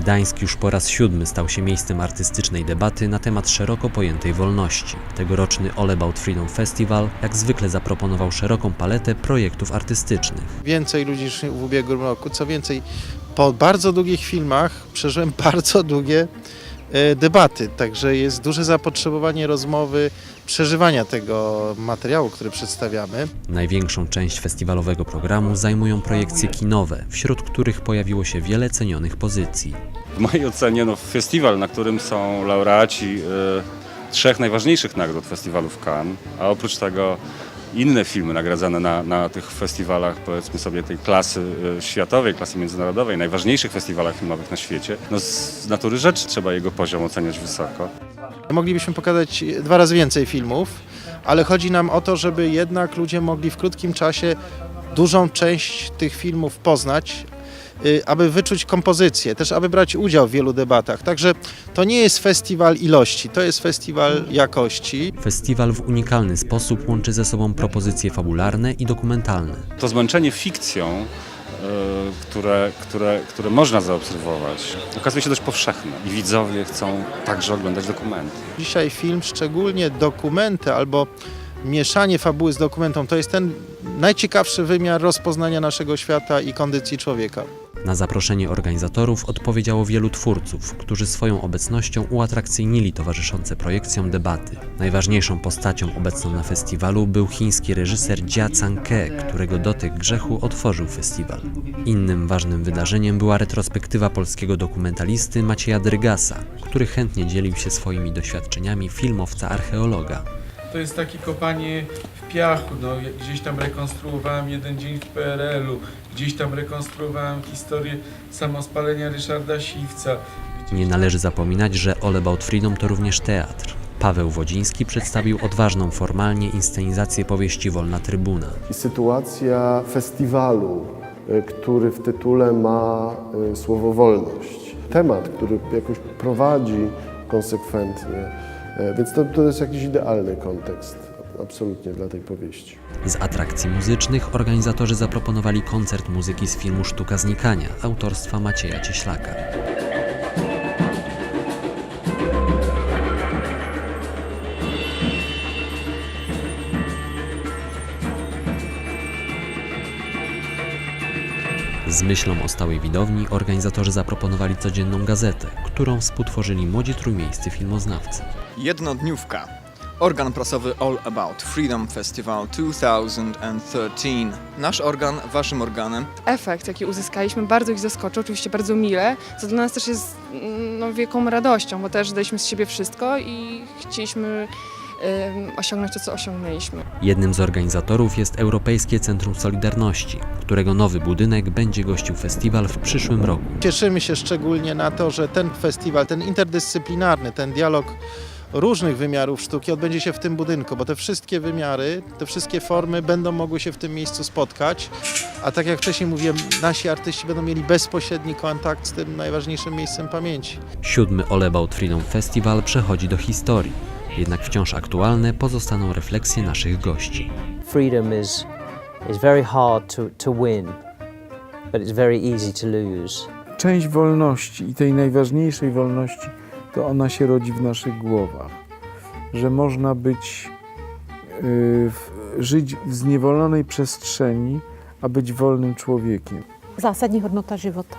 Gdańsk już po raz siódmy stał się miejscem artystycznej debaty na temat szeroko pojętej wolności. Tegoroczny All About Freedom Festival jak zwykle zaproponował szeroką paletę projektów artystycznych. więcej ludzi niż w ubiegłym roku. Co więcej, po bardzo długich filmach przeżyłem bardzo długie e, debaty, także jest duże zapotrzebowanie rozmowy, przeżywania tego materiału, który przedstawiamy. Największą część festiwalowego programu zajmują projekcje kinowe, wśród których pojawiło się wiele cenionych pozycji. W mojej ocenie no, festiwal, na którym są laureaci e, trzech najważniejszych nagród festiwalu w Cannes, a oprócz tego inne filmy nagradzane na, na tych festiwalach, powiedzmy sobie tej klasy e, światowej, klasy międzynarodowej, najważniejszych festiwalach filmowych na świecie, no, z natury rzeczy trzeba jego poziom oceniać wysoko. Moglibyśmy pokazać dwa razy więcej filmów, ale chodzi nam o to, żeby jednak ludzie mogli w krótkim czasie dużą część tych filmów poznać, y, aby wyczuć kompozycję, też aby brać udział w wielu debatach. Także to nie jest festiwal ilości, to jest festiwal jakości. Festiwal w unikalny sposób łączy ze sobą propozycje fabularne i dokumentalne. To zmęczenie fikcją, które, które, które można zaobserwować, okazuje się dość powszechne i widzowie chcą także oglądać dokumenty. Dzisiaj film, szczególnie dokumenty albo mieszanie fabuły z dokumentą, to jest ten najciekawszy wymiar rozpoznania naszego świata i kondycji człowieka. Na zaproszenie organizatorów odpowiedziało wielu twórców, którzy swoją obecnością uatrakcyjnili towarzyszące projekcjom debaty. Najważniejszą postacią obecną na festiwalu był chiński reżyser Jia Chang-ke, którego dotyk grzechu otworzył festiwal. Innym ważnym wydarzeniem była retrospektywa polskiego dokumentalisty Macieja Drygasa, który chętnie dzielił się swoimi doświadczeniami filmowca-archeologa. To jest takie kopanie w piachu. No, gdzieś tam rekonstruowałem jeden dzień w PRL-u, gdzieś tam rekonstruowałem historię samospalenia Ryszarda Siwca. gdzieś Nie należy zapominać, że All About Freedom to również teatr. Paweł Wodziński przedstawił odważną formalnie inscenizację powieści Wolna Trybuna. Sytuacja festiwalu, y, który w tytule ma y, słowo wolność. Temat, który jakoś prowadzi konsekwentnie, więc to, to jest jakiś idealny kontekst absolutnie dla tej powieści. Z atrakcji muzycznych organizatorzy zaproponowali koncert muzyki z filmu Sztuka Znikania autorstwa Macieja Cieślaka. Z myślą o stałej widowni organizatorzy zaproponowali codzienną gazetę, którą współtworzyli młodzi trójmiejscy filmoznawcy. Jednodniówka. Organ prasowy All About Freedom Festival 2013. Nasz organ waszym organem. efekt, jaki uzyskaliśmy, bardzo ich zaskoczył, oczywiście bardzo mile, co dla nas też jest mm, no, wielką radością, bo też daliśmy z siebie wszystko i chcieliśmy osiągnąć to, co osiągnęliśmy. Jednym z organizatorów jest Europejskie Centrum Solidarności, którego nowy budynek będzie gościł festiwal w przyszłym roku. Cieszymy się szczególnie na to, że ten festiwal, ten interdyscyplinarny, ten dialog różnych wymiarów sztuki odbędzie się w tym budynku, bo te wszystkie wymiary, te wszystkie formy będą mogły się w tym miejscu spotkać, a tak jak wcześniej mówiłem, nasi artyści będą mieli bezpośredni kontakt z tym najważniejszym miejscem pamięci. Siódmy All About Freedom Festival przechodzi do historii, jednak wciąż aktualne pozostaną refleksje naszych gości. freedom is is very hard to, to win, but it's very easy to lose. Część wolności i tej najważniejszej wolności, to ona się rodzi w naszych głowach. Że można być, yy, w, żyć w zniewolonej przestrzeni, a być wolnym człowiekiem. Zásadní hodnota života.